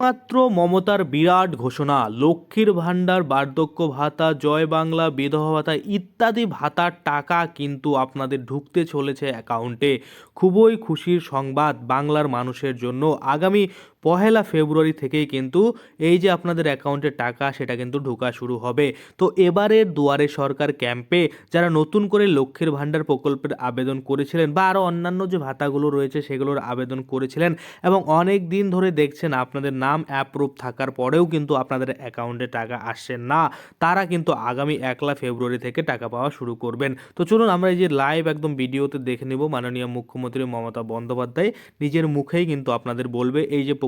মাত্র মমতার বিরাট ঘোষণা, লক্ষ্মীর ভাণ্ডার, বার্ধক্য ভাতা, জয় বাংলা, বিধবা ভাতা ইত্যাদি ভাতার টাকা কিন্তু আপনাদের ঢুকতে চলেছে অ্যাকাউন্টে। খুবই খুশির সংবাদ বাংলার মানুষের জন্য। আগামী পহেলা ফেব্রুয়ারি থেকেই কিন্তু এই যে আপনাদের অ্যাকাউন্টে টাকা, সেটা কিন্তু ঢোকা শুরু হবে। তো এবারের দুয়ারে সরকার ক্যাম্পে যারা নতুন করে লক্ষ্মীর ভাণ্ডার প্রকল্পের আবেদন করেছিলেন বা আরও অন্যান্য যে ভাতাগুলো রয়েছে, সেগুলোর আবেদন করেছিলেন এবং অনেক দিন ধরে দেখছেন আপনাদের নাম অ্যাপ্রুভ থাকার পরেও কিন্তু আপনাদের অ্যাকাউন্টে টাকা আসছে না, তারা কিন্তু আগামী একলা ফেব্রুয়ারি থেকে টাকা পাওয়া শুরু করবেন। তো চলুন আমরা এই যে লাইভ একদম ভিডিওতে দেখে নেব। মাননীয় মুখ্যমন্ত্রী মমতা বন্দ্যোপাধ্যায় নিজের মুখেই কিন্তু আপনাদের বলবে, এই যে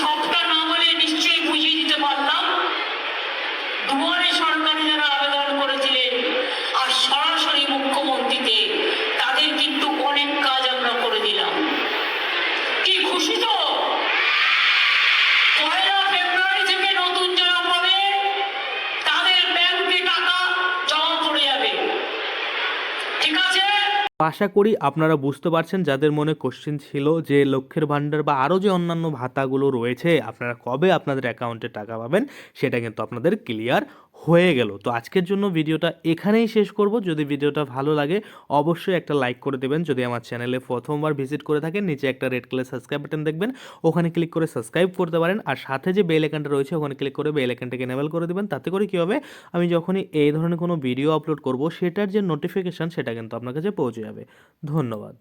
সবটা না বলে নিশ্চয়ই বুঝিয়ে দিতে পারলাম। দুয়ারে সরকারি যারা আবেদন করেছিলেন আর সরাসরি মুখ্যমন্ত্রীতে, তাদের কিন্তু অনেক কাজ আমরা করে দিলাম। কি খুশি তো? পয়লা ফেব্রুয়ারি থেকে নতুন যারা পাবে তাদের ব্যাংকে টাকা জমা পড়ে যাবে ঠিক আছে আশা করি আপনারা বুঝতে পারছেন, যাদের মনে কোশ্চেন ছিল যে লক্ষ্যের ভাণ্ডার বা আরও যে অন্যান্য ভাতাগুলো রয়েছে, আপনারা কবে আপনাদের অ্যাকাউন্টে টাকা পাবেন, সেটা কিন্তু আপনাদের ক্লিয়ার হয়ে গেল। তো আজকের জন্য ভিডিওটা এখানেই শেষ করব। যদি ভিডিওটা ভালো লাগে, অবশ্যই একটা লাইক করে দেবেন। যদি আমার চ্যানেলে প্রথমবার ভিজিট করে থাকেন, নিচে একটা রেড কালার সাবস্ক্রাইব বাটন দেখবেন। ওখানে ক্লিক করে সাবস্ক্রাইব করতে পারেন। আর সাথে যে বেল আইকনটা রয়েছে, ওখানে ক্লিক করে বেল আইকনটাকে এনেবল করে দেবেন। তাতে করে কী হবে? আমি যখনই এই ধরনের কোনো ভিডিও আপলোড করব, সেটার যে নোটিফিকেশান সেটা কিন্তু আপনার কাছে পৌঁছে যাবে। ধন্যবাদ।